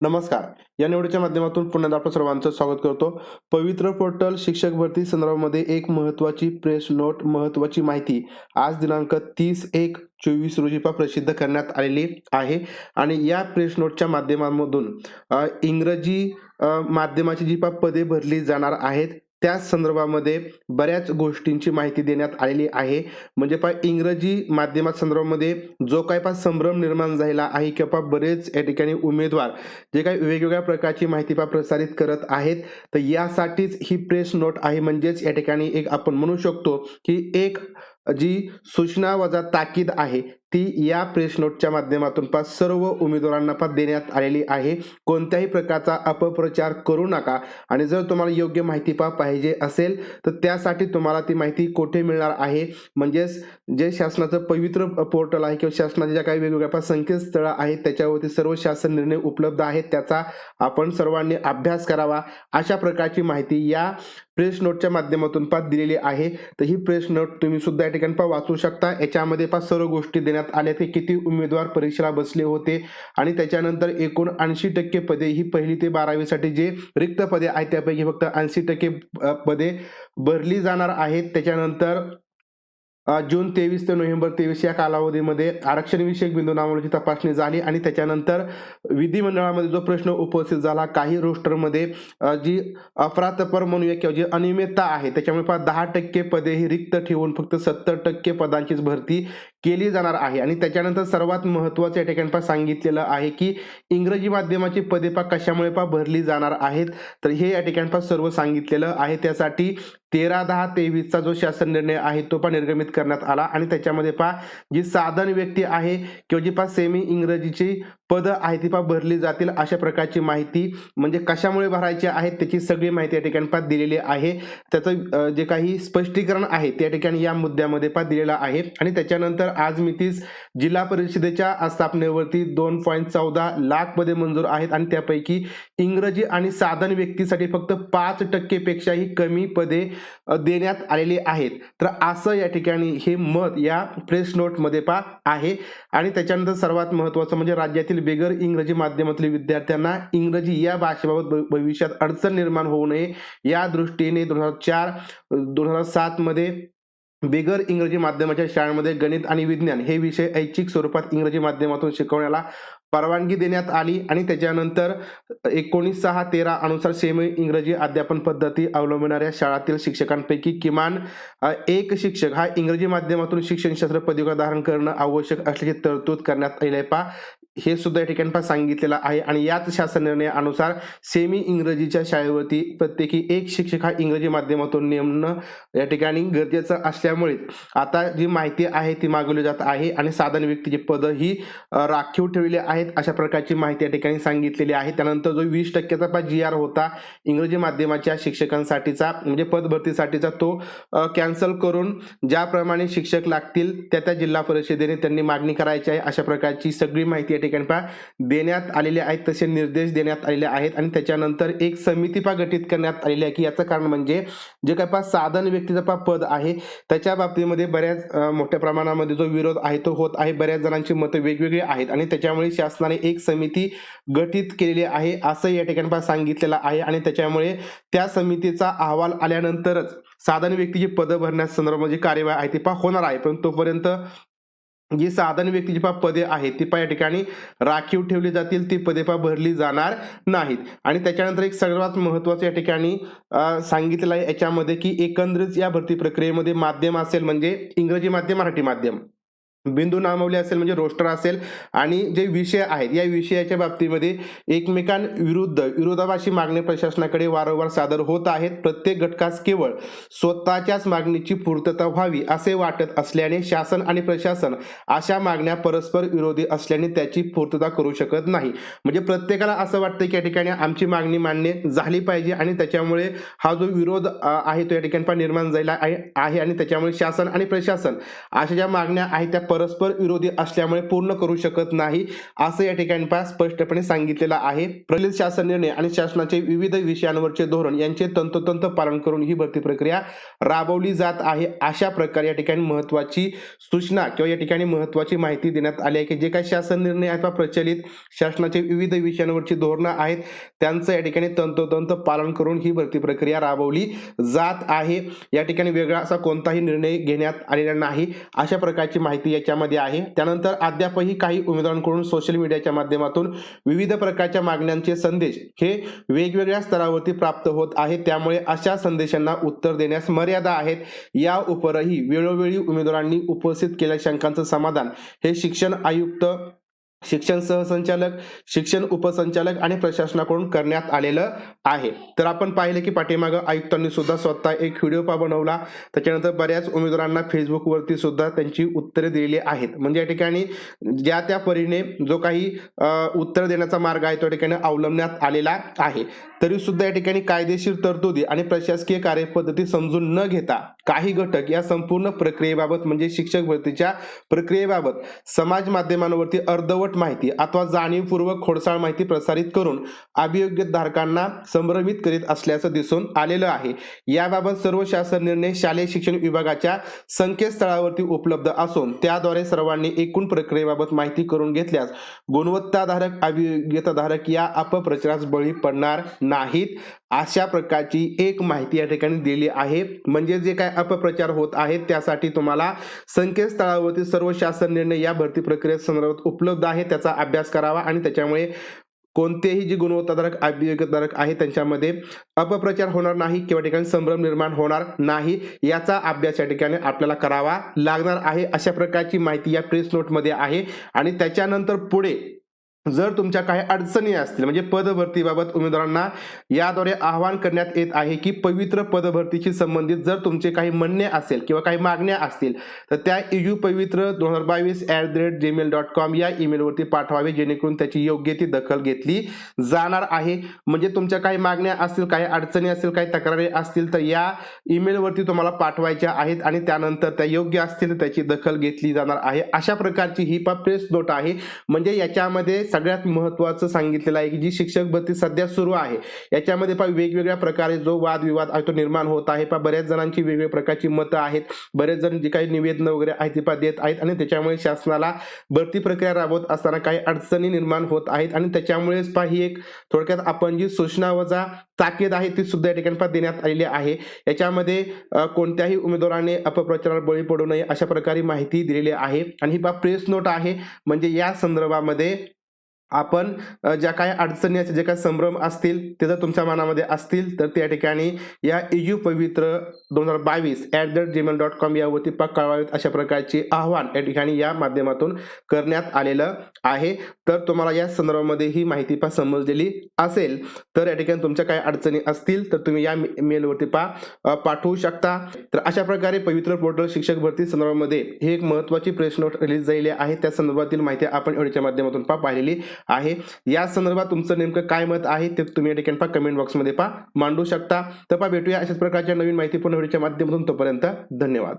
नमस्कार. या निवडीच्या माध्यमातून पुन्हा आपलं सर्वांचं स्वागत करतो. पवित्र पोर्टल शिक्षक भरती संदर्भामध्ये एक महत्वाची प्रेस नोट महत्वाची माहिती. आज दिनांक तीस एक चोवीस रोजी प्रसिद्ध करण्यात आलेली आहे. आणि या प्रेस नोटच्या माध्यमांमधून इंग्रजी माध्यमाची जी पा पदे भरली जाणार आहेत त्या संदर्भामध्ये बऱ्याच गोष्टींची माहिती देण्यात आलेली आहे. म्हणजे पा इंग्रजी माध्यमात संदर्भामध्ये जो काही पा संभ्रम निर्माण झालेला आहे किंवा पा बरेच या ठिकाणी उमेदवार जे काही वेगवेगळ्या प्रकारची माहिती पा प्रसारित करत आहेत. तर यासाठीच ही प्रेस नोट आहे. म्हणजेच या ठिकाणी एक आपण म्हणू शकतो की एक जी सूचना वजा ताकीद आहे ती या प्रेस नोटच्या माध्यमातून पा सर्व उमेदवारांना पा देण्यात आलेली आहे. कोणत्याही प्रकारचा अपप्रचार करू नका. आणि जर तुम्हाला योग्य माहिती पा पाहिजे असेल तर त्यासाठी तुम्हाला ती माहिती कोठे मिळणार आहे? म्हणजेच जे शासनाचं पवित्र पोर्टल आहे किंवा शासनाच्या ज्या काही वेगवेगळ्या पा संकेतस्थळं आहेत त्याच्यावरती सर्व शासन निर्णय उपलब्ध आहेत त्याचा आपण सर्वांनी अभ्यास करावा. अशा प्रकारची माहिती या प्रेस नोटच्या माध्यमातून पा दिलेली आहे. तर ही प्रेस नोट तुम्ही सुद्धा या ठिकाणी पा वाचू शकता. याच्यामध्ये पा सर्व गोष्टी देण्यात आल्या ते किती उमेदवार परीक्षेला बसले होते? आणि त्याच्यानंतर एकूण ऐंशी टक्के पदे ही पहिली ते बारावीसाठी जे रिक्त पदे आहेत त्यापैकी फक्त ऐंशी टक्के पदे भरली जाणार आहेत. त्याच्यानंतर जून तेवीस ते नोव्हेंबर तेवीस या कालावधीमध्ये आरक्षण विषयक बिंदू नामावलीची तपासणी झाली आणि त्याच्यानंतर विधिमंडळामध्ये जो प्रश्न उपस्थित झाला काही रोस्टरमध्ये जी अफरातपर म्हणूया किंवा जी अनियमितता आहे त्याच्यामुळे दहा टक्के पदे ही रिक्त ठेवून फक्त सत्तर टक्के पदांचीच भरती केली जाणार आहे. आणि त्याच्यानंतर सर्वात महत्वाचं या ठिकाणी पहा सांगितलेलं आहे की इंग्रजी माध्यमाची पदे पा कशामुळे पा भरली जाणार आहेत. तर हे या ठिकाणी सर्व सांगितलेलं आहे. त्यासाठी तेरा दहा तेवीसचा जो शासन निर्णय आहे तो पण निर्गमित करण्यात आला. आणि त्याच्यामध्ये पहा जी साधन व्यक्ती आहे किंवा जी पा सेमी इंग्रजीची पदं आहे ती पा भरली जातील अशा प्रकारची माहिती म्हणजे कशामुळे भरायची आहेत त्याची सगळी माहिती या ठिकाणी पा दिलेली आहे. त्याचं जे काही स्पष्टीकरण आहे त्या ठिकाणी या मुद्द्यामध्ये पा दिलेलं आहे. आणि त्याच्यानंतर आज मितीस जिल्हा परिषदेच्या स्थापनेवरती दोन पॉईंट चौदा लाख पदे मंजूर आहेत आणि त्यापैकी इंग्रजी आणि साधन व्यक्तीसाठी फक्त पाच टक्केपेक्षाही कमी पदे देण्यात आलेली आहेत. तर असं या ठिकाणी हे मत या प्रेस नोटमध्ये पा आहे. आणि त्याच्यानंतर सर्वात महत्त्वाचं म्हणजे राज्यातील बेगर इंग्रजी माध्यमातील विद्यार्थ्यांना इंग्रजी या भाषेबाबत भ- भविष्यात अडचण निर्माण होऊ नये. या दृष्टीने दोन हजार चार दोन हजार सात मध्ये बिगर इंग्रजी माध्यमाच्या शाळांमध्ये गणित आणि विज्ञान हे विषय ऐच्छिक स्वरूपात इंग्रजी माध्यमातून शिकवण्याला परवानगी देण्यात आली आणि त्याच्यानंतर एकोणीस सहा तेरा अनुसार सेमी इंग्रजी अध्यापन पद्धती अवलंबणाऱ्या शाळातील शिक्षकांपैकी किमान एक शिक्षक हा इंग्रजी माध्यमातून शिक्षणशास्त्र पदविका धारण करणं आवश्यक असल्याची तरतूद करण्यात आली आहे. पा हे सुद्धा या ठिकाणी पहा सांगितलेलं आहे. आणि याच शासन निर्णयानुसार सेमी इंग्रजीच्या शाळेवरती प्रत्येकी एक शिक्षक हा इंग्रजी माध्यमातून नेमणं या ठिकाणी गरजेचं असल्यामुळे आता जी माहिती आहे ती मागवली जात आहे आणि साधन व्यक्तीची पदं ही राखीव ठेवलेली आहेत अशा प्रकारची माहिती या ठिकाणी सांगितलेली आहे. त्यानंतर जो वीस टक्क्याचा पा जी आर होता इंग्रजी माध्यमाच्या शिक्षकांसाठीचा म्हणजे पदभरतीसाठीचा तो कॅन्सल करून ज्याप्रमाणे शिक्षक लागतील त्या त्या जिल्हा परिषदेने त्यांनी मागणी करायची आहे अशा प्रकारची सगळी माहिती या ठिकाणी पहा. देण्यात आलेले आहेत तसे निर्देश देण्यात आलेले आहेत आणि त्याच्यानंतर एक समिती पा गठीत करण्यात आलेली आहे की याचं कारण म्हणजे जे काय पहा साधन व्यक्तीचं पा पद आहे. त्याच्या बाबतीमध्ये बऱ्याच मोठ्या प्रमाणामध्ये जो विरोध आहे तो होत आहे. बऱ्याच जणांची मतं वेगवेगळी आहेत आणि त्याच्यामुळे शासनाने एक समिती गठीत केलेली आहे असं या ठिकाणी पहा सांगितलेलं आहे आणि त्याच्यामुळे त्या समितीचा अहवाल आल्यानंतरच साधन व्यक्तीची पदं भरण्यास संदर्भात जी कार्यवाही आहे ती पा होणार आहे. पण तोपर्यंत जी साधन व्यक्तीची पा पदे आहेत ती पा या ठिकाणी राखीव ठेवली जातील ती पदे पा भरली जाणार नाहीत. आणि त्याच्यानंतर एक सर्वात महत्वाचं या ठिकाणी सांगितलं सांगितलेलं आहे याच्यामध्ये की एकंदरीत या भरती प्रक्रियेमध्ये माध्यम असेल म्हणजे इंग्रजी माध्यम मराठी माध्यम. बिंदू नामवले असेल म्हणजे रोस्टर असेल. आणि जे विषय आहेत या विषयाच्या बाबतीमध्ये एकमेकांविरुद्ध विरोधाभासी मागणी प्रशासनाकडे वारंवार सादर होत आहेत. प्रत्येक घटकास केवळ स्वतःच्याच मागणीची पूर्तता व्हावी असे वाटत असल्याने शासन आणि प्रशासन अशा मागण्या परस्पर विरोधी असल्याने त्याची पूर्तता करू शकत नाही. म्हणजे प्रत्येकाला असं वाटतं की या ठिकाणी आमची मागणी मान्य झाली पाहिजे आणि त्याच्यामुळे हा जो विरोध आहे तो या ठिकाणी निर्माण झाला आहे आणि त्याच्यामुळे शासन आणि प्रशासन अशा ज्या मागण्या आहेत त्या परस्पर विरोधी असल्यामुळे पूर्ण करू शकत नाही असं या ठिकाणी स्पष्टपणे सांगितलेलं आहे. प्रलित शासन निर्णय आणि शासनाचे विविध विषयांवरचे धोरण यांचे तंतोतंत पालन करून ही भरती प्रक्रिया राबवली जात आहे. अशा प्रकारे या ठिकाणी महत्वाची सूचना किंवा या ठिकाणी महत्वाची माहिती देण्यात आली आहे की जे काही शासन निर्णय आहेत प्रचलित शासनाचे विविध विषयांवरची धोरणं आहेत त्यांचं या ठिकाणी तंतोतंत पालन करून ही भरती प्रक्रिया राबवली जात आहे. या ठिकाणी वेगळा असा कोणताही निर्णय घेण्यात आलेला नाही. अशा प्रकारची माहिती याच्यामध्ये आहे. त्यानंतर अद्यापही काही उमेदवारांकडून सोशल मीडियाच्या माध्यमातून विविध प्रकारच्या मागण्यांचे संदेश हे वेगवेगळ्या स्तरावरती प्राप्त होत आहेत. त्यामुळे अशा संदेशांना उत्तर देण्यास मर्यादा आहेत. या उपरही वेळोवेळी उमेदवारांनी उपस्थित केलेल्या शंकांचं समाधान हे शिक्षण आयुक्त शिक्षण सहसंचालक शिक्षण उपसंचालक आणि प्रशासनाकडून करण्यात आलेलं आहे. तर आपण पाहिलं की पाठीमागं आयुक्तांनी सुद्धा स्वतः एक व्हिडिओ पा बनवला. त्याच्यानंतर बऱ्याच उमेदवारांना फेसबुकवरती सुद्धा त्यांची उत्तरे दिलेली आहेत. म्हणजे या ठिकाणी ज्या त्या परीने जो काही उत्तर देण्याचा मार्ग आहे तो ठिकाणी अवलंबण्यात आलेला आहे. तरी सुद्धा या ठिकाणी कायदेशीर तरतुदी आणि प्रशासकीय कार्यपद्धती समजून न घेता काही घटक या संपूर्ण प्रक्रियेबाबत म्हणजे शिक्षक भरतीच्या प्रक्रियेबाबत समाज माध्यमांवरती अर्धवट माहिती अथवा जाणीवपूर्वक खोडसाळ माहिती प्रसारित करून अभियोग्य धारकांना संभ्रमित करीत असल्याचं दिसून आलेलं आहे. याबाबत सर्व शासन निर्णय शालेय शिक्षण विभागाच्या संकेतस्थळावरती उपलब्ध असून त्याद्वारे सर्वांनी एकूण प्रक्रियेबाबत माहिती करून घेतल्यास गुणवत्ताधारक अभियोग्यताधारक या अपप्रचारास बळी पडणार नाहीत अशा प्रकारची एक माहिती या ठिकाणी दिली आहे. म्हणजे जे काय अपप्रचार होत आहेत त्यासाठी तुम्हाला संकेतस्थळावरती सर्व शासन निर्णय या भरती प्रक्रिये संदर्भात उपलब्ध आहे त्याचा अभ्यास करावा आणि त्याच्यामुळे कोणतेही जे गुणवत्ताधारक अभियोगधारक आहे त्यांच्यामध्ये अपप्रचार होणार नाही किंवा ठिकाणी संभ्रम निर्माण होणार नाही याचा अभ्यास या ठिकाणी आपल्याला करावा लागणार आहे अशा प्रकारची माहिती या प्रेस नोटमध्ये आहे. आणि त्याच्यानंतर पुढे जर तुमच्या काही अडचणी असतील म्हणजे पदभरतीबाबत उमेदवारांना याद्वारे आवाहन करण्यात येत आहे की पवित्र पदभरतीशी संबंधित जर तुमचे काही म्हणणे असेल किंवा काही मागण्या असतील तर त्या इजू पवित्र दोन हजार बावीस at the rate Gmail dot com या ईमेलवरती पाठवावे जेणेकरून त्याची योग्य ती दखल घेतली जाणार आहे. म्हणजे तुमच्या काही मागण्या असतील काही अडचणी असतील काही तक्रारी असतील तर या ईमेलवरती तुम्हाला पाठवायच्या आहेत आणि त्यानंतर त्या योग्य असतील त्याची दखल घेतली जाणार आहे. अशा प्रकारची ही पा प्रेस नोट आहे. म्हणजे याच्यामध्ये सगळ्यात महत्वाचं सांगितलेलं आहे की जी शिक्षक भरती सध्या सुरू आहे याच्यामध्ये पहा वेगवेगळ्या प्रकारे जो वादविवाद आहे तो निर्माण होत आहे. पहा बऱ्याच जणांची वेगवेगळ्या प्रकारची मतं आहेत. बरेच जण जी काही निवेदनं वगैरे आहेत ते पा देत आहेत आणि त्याच्यामुळे शासनाला भरती प्रक्रिया राबवत असताना काही अडचणी निर्माण होत आहेत आणि त्याच्यामुळेच पा ही एक थोडक्यात आपण जी सूचना वजा ताकीद आहे ती सुद्धा या ठिकाणी देण्यात आलेली आहे. याच्यामध्ये कोणत्याही उमेदवाराने अपप्रचाराला बळी पडू नये अशा प्रकारे माहिती दिलेली आहे. आणि ही पा प्रेस नोट आहे. म्हणजे या संदर्भामध्ये आपण ज्या काही अडचणी असतील जे काही संभ्रम असतील ते जर तुमच्या मनामध्ये असतील तर त्या ठिकाणी या इजू पवित्र दोन हजार बावीस at the Gmail dot com यावरती पा अशा प्रकारचे आव्हान या ठिकाणी या माध्यमातून करण्यात आलेलं आहे. तर तुम्हाला या संदर्भामध्ये ही माहिती पा समजलेली असेल. तर या ठिकाणी तुमच्या काही अडचणी असतील तर तुम्ही या मे- मेलवरती पा पाठवू शकता. तर अशा प्रकारे पवित्र पोर्टल शिक्षक भरती संदर्भामध्ये ही एक महत्वाची प्रेस नोट रिलीज झालेली आहे. त्या संदर्भातील माहिती आपण एवढीच्या माध्यमातून पा पाहिलेली आहे. या संदर्भात तुमचं नेमकं काय मत आहे ते तुम्ही या ठिकाणी पा कमेंट बॉक्समध्ये पहा. मांडू शकता. तर पहा भेटूया अशाच प्रकारच्या नवीन माहितीपूर्ण व्हिडिओच्या माध्यमातून तोपर्यंत धन्यवाद.